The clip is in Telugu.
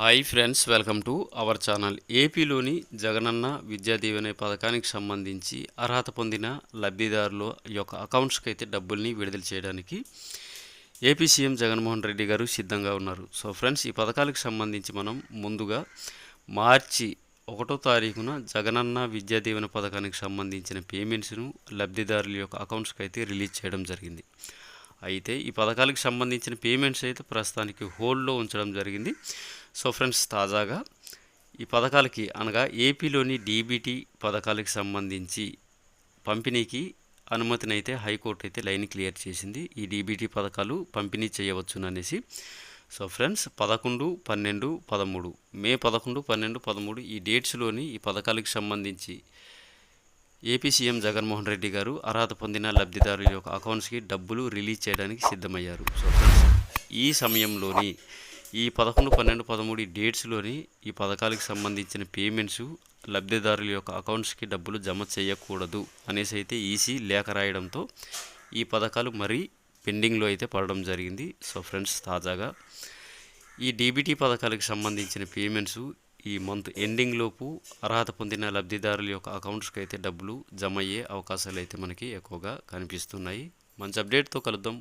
Hi friends welcome to our channel ఏపీలోని జగనన్న విద్యా దీవెన పథకానికి సంబంధించి అర్హత పొందిన లబ్ధిదారుల యొక్క అకౌంట్స్కి అయితే డబ్బుల్ని విడుదల చేయడానికి ఏపీ సీఎం జగన్మోహన్ రెడ్డి గారు సిద్ధంగా ఉన్నారు. సో ఫ్రెండ్స్ ఈ పథకాలకు సంబంధించి మనం ముందుగా మార్చి ఒకటో తారీఖున జగనన్న విద్యా దీవెన పథకానికి సంబంధించిన పేమెంట్స్ను లబ్ధిదారుల యొక్క అకౌంట్స్కి అయితే రిలీజ్ చేయడం జరిగింది. అయితే ఈ పథకాలకు సంబంధించిన పేమెంట్స్ అయితే ప్రస్తుతానికి హోల్డ్లో ఉంచడం జరిగింది. సో ఫ్రెండ్స్ తాజాగా ఈ పథకాలకి అనగా ఏపీలోని డీబీటీ పథకాలకు సంబంధించి పంపిణీకి అనుమతిని అయితే హైకోర్టు అయితే లైన్ క్లియర్ చేసింది. ఈ డీబీటీ పథకాలు పంపిణీ చేయవచ్చుననేసి. సో ఫ్రెండ్స్ పదకొండు పన్నెండు పదమూడు మే పదకొండు పన్నెండు పదమూడు ఈ డేట్స్లోని ఈ పథకాలకు సంబంధించి ఏపీ సీఎం జగన్మోహన్ రెడ్డి గారు అర్హత పొందిన లబ్ధిదారుల యొక్క అకౌంట్స్కి డబ్బులు రిలీజ్ చేయడానికి సిద్ధమయ్యారు. సో ఫ్రెండ్స్ ఈ సమయంలోని ఈ పదకొండు పన్నెండు పదమూడు డేట్స్లోని ఈ పథకాలకు సంబంధించిన పేమెంట్స్ లబ్ధిదారుల యొక్క అకౌంట్స్కి డబ్బులు జమ చేయకూడదు అనేసి అయితే ఈసీ లేఖ రాయడంతో ఈ పథకాలు మరీ పెండింగ్లో అయితే పడడం జరిగింది. సో ఫ్రెండ్స్ తాజాగా ఈ డీబీటీ పథకాలకు సంబంధించిన పేమెంట్స్ ఈ మంత్ ఎండింగ్ లోపు అర్హత పొందిన లబ్ధిదారుల యొక్క అకౌంట్స్కి అయితే డబ్బులు జమ అయ్యే అవకాశాలు అయితే మనకి ఎక్కువగా కనిపిస్తున్నాయి. మంచి అప్డేట్తో కలుద్దాం.